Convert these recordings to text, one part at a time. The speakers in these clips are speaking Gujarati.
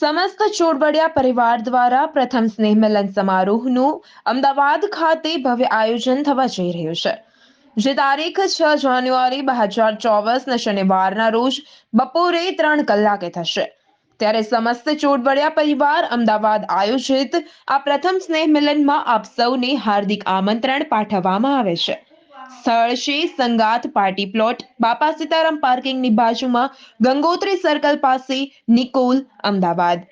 સમસ્ત ચોડવડિયા પરિવાર દ્વારા પ્રથમ સ્નેહ મિલન સમારોહનું અમદાવાદ ખાતે ભવ્ય આયોજન થવા જઈ રહ્યું છે. જે તારીખ છ જાન્યુઆરી બે હજાર ચોવીસના શનિવારના રોજ બપોરે ત્રણ કલાકે થશે. ત્યારે સમસ્ત ચોડવડિયા પરિવાર અમદાવાદ આયોજિત આ પ્રથમ સ્નેહ મિલનમાં આપ સૌને હાર્દિક આમંત્રણ પાઠવવામાં આવે છે. સ્થળ છે સંગાત પાર્ટી પ્લોટ. બાપા સીતારામ પાર્કિંગની બાજુમાં ગંગોત્રી સર્કલ પાસે નિકોલ અમદાવાદ.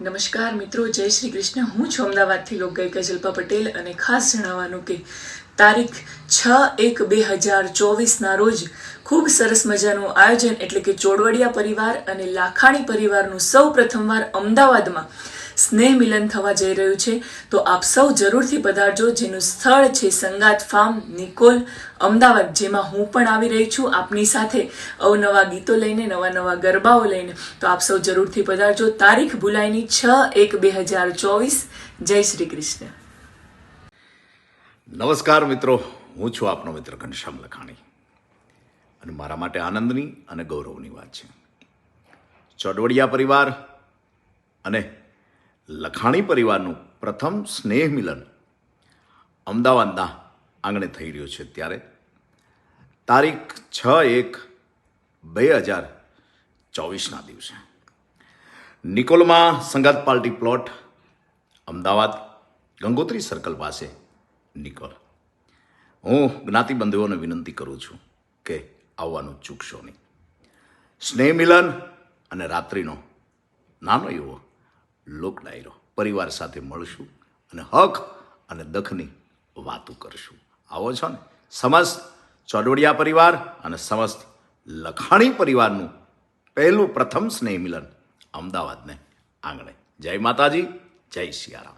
નમસ્કાર મિત્રો, જય શ્રી કૃષ્ણ. હું છું અમદાવાદથી લોકગાયિકા શિલ્પા પટેલ અને ખાસ જણાવવાનું કે તારીખ છ એક બે હજાર ચોવીસના રોજ ખૂબ સરસ મજાનું આયોજન એટલે કે ચોડવડિયા પરિવાર અને લાખાણી પરિવારનું સૌ પ્રથમવાર અમદાવાદમાં સ્નેહ મિલન થવા જઈ રહ્યું છે, તો આપ સૌ જરૂરથી પધારજો. જેનું સ્થળ છે સંગાત ફાર્મ, નિકોલ, અમદાવાદ, જેમાં હું પણ આવી રહી છું. આપની સાથે અવનવા ગીતો લઈને, નવા નવા ગરબાઓ લઈને, તો આપ સૌ જરૂરથી પધારજો. તારીખ ભૂલાઈની છ એક બે હજાર ચોવીસ. જય શ્રી કૃષ્ણ. નમસ્કાર મિત્રો. હું છું આપનો મિત્ર ઘનશ્યામ લખાણી. અને મારા માટે આનંદની અને ગૌરવની વાત છે. ચોડવડિયા પરિવાર અને લખાણી પરિવારનું પ્રથમ સ્નેહ મિલન અમદાવાદના આંગણે થઈ રહ્યું છે ત્યારે. તારીખ છ એક બે હજાર ચોવીસના દિવસે. નિકોલમાં Sangat party plot, Ahmedabad Gangotri circle પાસે નિકોલ. હું જ્ઞાતિબંધુઓને વિનંતી કરું છું કે આવવાનું ચૂકશો નહીં. સ્નેહ મિલન અને રાત્રિનો નાનો એવો લોક ડાયરો પરિવાર સાથે મળશું અને હક અને દખની વાતો કરશું. આવો છો ને? સમસ્ત ચોડવડિયા પરિવાર અને સમસ્ત લખાણી પરિવારનું પહેલું પ્રથમ સ્નેહ મિલન અમદાવાદને આંગણે. જય માતાજી, જય સિયારામ